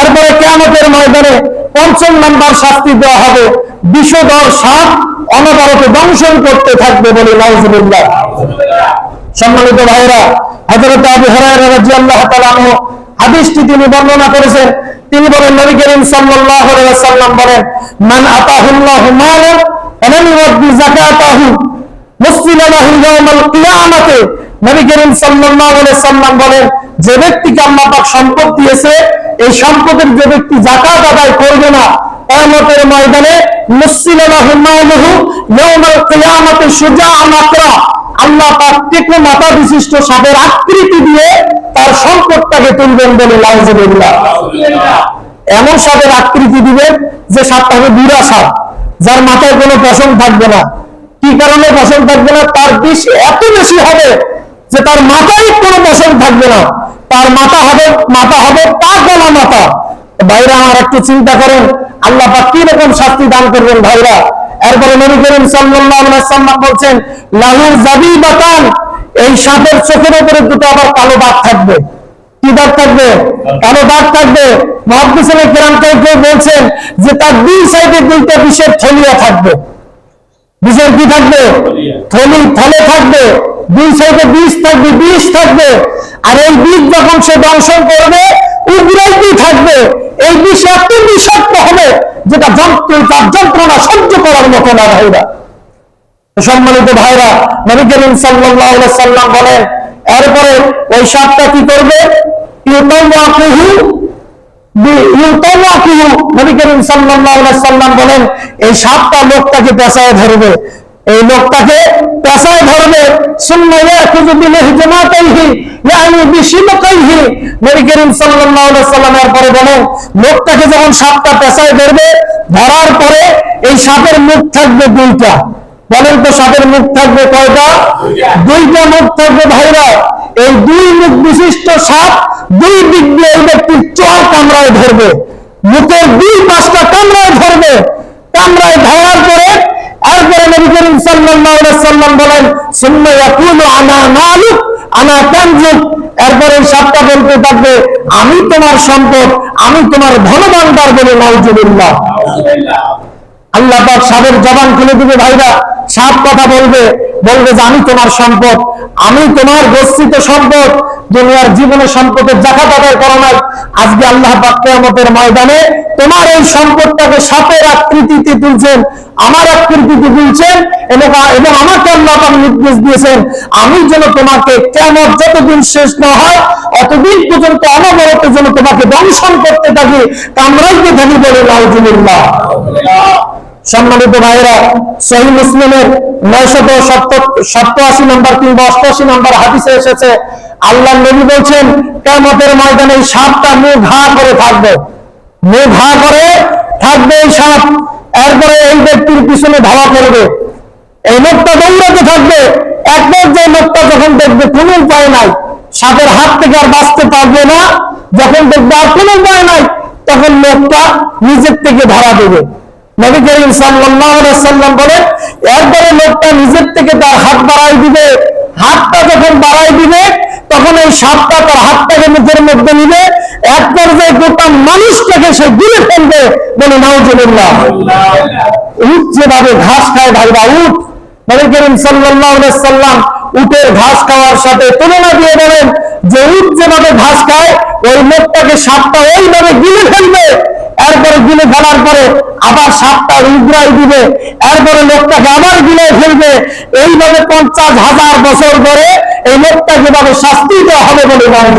এরপরে কেয়ামতের ময়দানে পঞ্চম নাম্বার শাস্তি দেওয়া হবে। বিষধর সাপ অনবরত দংশন করতে থাকবে বলে নজরুল্লাহ সম্মানিত ভাইরা হযরত আবু হুরায়রা রাদিয়াল্লাহু তিনি বর্ণনা করেছেন। তিনি বলেন, নবী করিম সাল্লাল্লাহু ওয়াসাল্লাম বলেন, মান আতাহুল্লাহু মালান ফালাম ইউদ্দি যাকাতাহু মুসলিমা লাহু ইয়াউমাল কিয়ামাতে। নবী করিম সাল্লাল্লাহু আলাইহি সাল্লাম বলেন যে ব্যক্তিকে আল্লাহ পাক সম্পদ দিয়েছে, এই সম্পদের যে ব্যক্তি যাকাত আদায় করবে না ময়দানে আল্লাহ পাক বিশিষ্ট সাপের আকৃতি দিয়ে তার সম্পদটাকে তুলবেন বলে এমন সাপের আকৃতি দিবেন যে সাপটা হবে বুড়া সাপ, যার মাথায় কোনো পশম থাকবে না। কি কারণে পশম থাকবে না? তার বিষ এত বেশি হবে যে তার মাথায় কোনো পশম থাকবে না। তার মাথা হবে মাথা হবে তার গলা মাথা ভাইরা আমার একটু চিন্তা করেন আল্লাহ পাক কি রকম শাস্তি দান করবেন ভাইরা? এরপরে নবী করিম সাল্লাল্লাহু আলাইহি সাল্লাম বলছেন লাহু জাবিবাতান এই সাপের চোখের উপরে দুটো আবার কালো দাগ থাকবে। কি দাগ থাকবে? কালো দাগ থাকবে। মহাদিসের কেরাম কেউ কেউ বলছেন যে তার দুই সাইডে দুইটা বিষের থলিয়া থাকবে। বিষের কি থাকবে? থলি থলে থাকবে। দুই সাইডে বিষ থাকবে বিষ থাকবে। আর এই বিষ যখন সে দংশন করবে উগ্রাইতে থাকবে। এই বিষ এত বিষাক্ত হবে, যেটা যন্ত্র তার যন্ত্রণা সহ্য করার মতো না ভাইরা। সম্মানিত ভাইরা, নবী করিম আলাইহি সাল্লাম বলেন, এরপরে ওই সাপটা কি করবে? নবী করিম সাল্লাম বলেন, এই সাপটা লোকটাকে পেছায় ধরবে। এই লোকটাকে পেছায় ধরবে বলেন, লোকটাকে যখন সাপটা পেছায় ধরবে, ধরার পরে এই সাপের মুখ থাকবে দুইটা। বলেন তো সাপের মুখ থাকবে কয়টা? দুইটা মুখ থাকবে ভাইরা। এই দুই মুখ বিশিষ্ট সাপ দুই দিক দিয়ে এই ব্যক্তির চর কামড়ায় ধরবে। মুখের দুই পাঁচটা কামড়ায় ধরবে। কামড়ায় পরে এরপরে আমি তোমার সম্পদ, আমি তোমার ধনভাণ্ডার বলে নাউজুবিল্লাহ। আল্লাহ সাপের জবান খুলে দিবে, ভাইরা সাপ কথা বলবে বলবে যে, আমি তোমার সম্পদ, আমি তোমার গচ্ছিত সম্পদ দুনিয়ার জীবনে সম্পদের জাকাত আদায় করো নাই। আজকে আল্লাহ কিয়ামতের ময়দানে তোমার এই সম্পদটাকে সাপের আকৃতিতে তুলছেন, আমার আকৃতিতে তুলছেন এবং এবং আমাকে আল্লাহ নির্দেশ দিয়েছেন, আমি যেন তোমাকে কেমন যতদিন শেষ না হয়, অতদিন পর্যন্ত অনবরত যেন তোমাকে দংশন করতে থাকি কামড়াইতে থাকি বলে নাউজুবিল্লাহ। সম্মানিত ভাইরা সহি মুসলিমের নয়শত সপ্তাশি নম্বর কিংবা অষ্টআশি নম্বর হাদিসে এসেছে আল্লাহ নবী বলছেন কেমতের ময়দানে এই সাপটা ঘা করে থাকবে। ঘা করে থাকবে এই সাপ। এরপরে এই ব্যক্তির পিছনে ধাওয়া করবে। এই লোকটা দৌড়াতে থাকবে। এক পর্যায়ে লোকটা যখন দেখবে কোনো উপায় নাই, সাপের হাত থেকে আর বাঁচতে পারবে না। যখন দেখবে আর কোনো উপায় নাই, তখন লোকটা নিজের থেকে ধরা দেবে। নবী করিম সাল্লাম বলেন একবারে লোকটা নিজের থেকে তার হাত বাড়াই দিবে। হাতটা যখন বাড়াই দিবে, তখন এই সাপটা তার হাতটাকে মুখের মধ্যে নিবে। এক পর্যায়ে গোটা মানুষটাকে সে গিলে ফেলবে বলে নাউজুবিল্লাহ। উট যেভাবে ঘাস খায় ভাইরা উট নবী করিম সাল্লাল্লাহু আলাইহি সাল্লাম উটের ঘাস খাওয়ার সাথে তুলনা দিয়ে বলেন যে উট যেভাবে ঘাস খায়, ওই লোকটাকে সাপটা ওইভাবে গিলে ফেলবে এরপরে গিলে ফেলার পরে আবার সাপটা উগরাই দিবে। এরপরে লোকটাকে এইভাবে পঞ্চাশ হাজার বছর ধরে এই লোকটা যেভাবে শাস্তি দেওয়া হবে বলে মনে